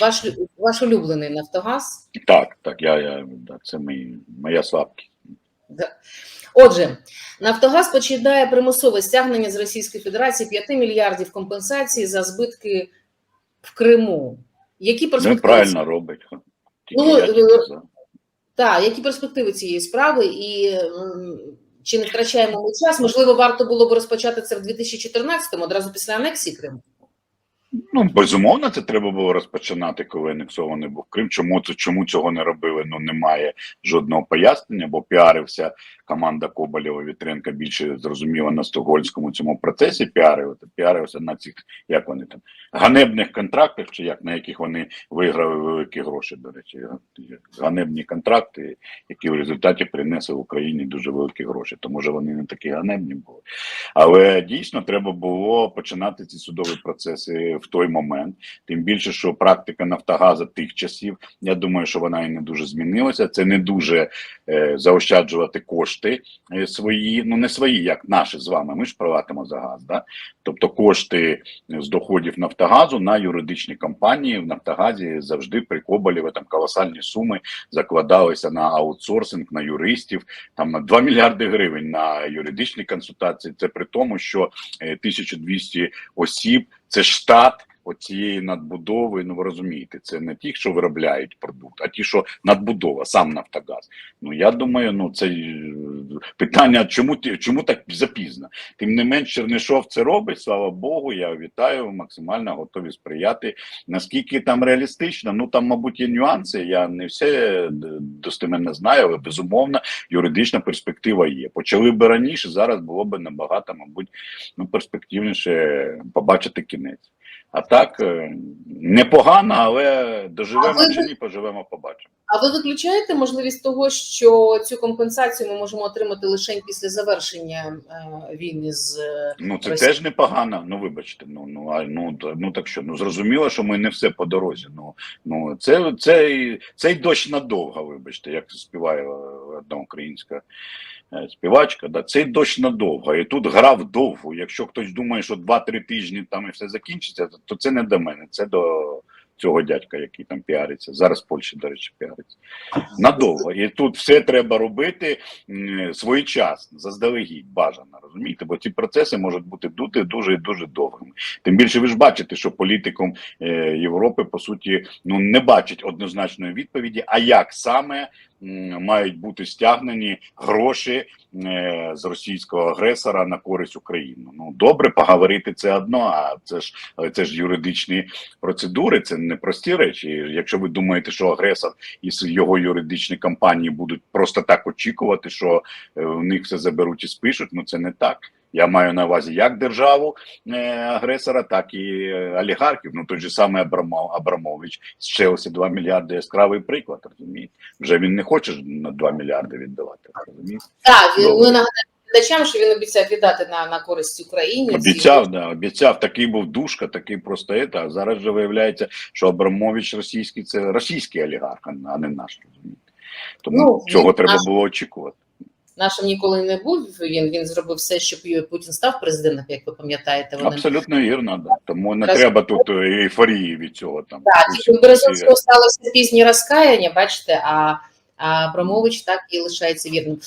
ваш, ваш улюблений Нафтогаз. Так, так, я, я це мої, моя слабкість. Отже, Нафтогаз починає примусове стягнення з Російської Федерації 5 мільярдів компенсації за збитки в Криму. Які Ну, перспективи? правильно робить. Тільки Ну, я тільки е, за. Так, які перспективи цієї справи і чи не втрачаємо ми час? Можливо, варто було б розпочати це в 2014-му, одразу після анексії Криму. Ну, безумовно, це треба було розпочинати, коли анексований був Крим. Чому це чому цього не робили? Ну немає жодного пояснення, бо піарився команда Коболєва Вітренка більше зрозуміло на стокгольмському цьому процесі. Піарив, піарився на цих як вони там ганебних контрактах, чи як на яких вони виграли великі гроші. До речі, ганебні контракти, які в результаті принесли Україні дуже великі гроші. То може вони не такі ганебні були. Але дійсно треба було починати ці судові процеси в той момент. Тим більше, що практика Нафтогаза тих часів, я думаю, що вона і не дуже змінилася. Це не дуже е, заощаджувати кошти е, свої, ну не свої, як наші з вами. Ми ж платимо за газ. Да? Тобто кошти з доходів Нафтогазу на юридичні компанії в Нафтогазі завжди при Коболєві там колосальні суми закладалися на аутсорсинг, на юристів, там на 2 мільярди гривень на юридичні консультації. Це при тому, що е, 1200 осіб це штат. Оцієї надбудови, ну ви розумієте, це не ті, що виробляють продукт, а ті, що надбудова, сам Нафтогаз. Ну я думаю, ну це питання, чому чому так запізно? Тим не менш, Чернишов це робить. Слава Богу, я вітаю, максимально готові сприяти. Наскільки там реалістично? Ну там, мабуть, є нюанси. Я не все достеменно знаю, але безумовно юридична перспектива є. Почали би раніше, зараз було б набагато, мабуть, ну перспективніше побачити кінець. А так е, непогано, але доживемо А ви- чи ні, поживемо, побачимо. А ви виключаєте можливість того, що цю компенсацію ми можемо отримати лише після завершення е, війни з е, Ну це Росія. теж непогано. Ну вибачте, ну ну а ну ну так що? Ну зрозуміло, що ми не все по дорозі. Ну ну це цей, цей дощ надовго, вибачте, як співає одна українська співачка. Да, цей дощ надовго. І тут грав довго. Якщо хтось думає, що 2-3 тижні там і все закінчиться, то, це не до мене. Це до цього дядька, який там піариться. Зараз в Польщі, до речі, піариться. Надовго. І тут все треба робити своєчасно, заздалегідь, бажано, розумієте? Бо ці процеси можуть бути дуже і дуже довгими. Тим більше ви ж бачите, що політиком е, Європи по суті ну не бачать однозначної відповіді, а як саме мають бути стягнені гроші е, з російського агресора на користь України. Ну добре, поговорити це одно, а це ж але це ж юридичні процедури, це не прості речі. Якщо ви думаєте, що агресор і його юридичні компанії будуть просто так очікувати, що е, в них все заберуть і спишуть, ну це не так. Я маю на увазі як державу е, агресора, так і олігархів. Ну той же самий Абрамо, Абрамович з Челсі 2 мільярди яскравий приклад. Розумієте? Вже він не хоче на 2 мільярди віддавати. Розумієте? так. Добре. Ми нагадаємо глядачам, що він обіцяв віддати на, на користь Україні. Обіцяв, да, обіцяв, такий був душка, такий просто ета. А зараз же виявляється, що Абрамович російський це російський олігарх, а не наш. Розумієте? Тому Ну, цього треба наш. було очікувати. Нашим ніколи не був. Він він зробив все, щоб Путін став президентом, як ви пам'ятаєте. Вони Абсолютно вірно, да. Тому не Раз- треба тут е, ейфорії від цього там. Так, у Березовського сталося пізні розкаяння, бачите, а, а Абрамович так і лишається вірним.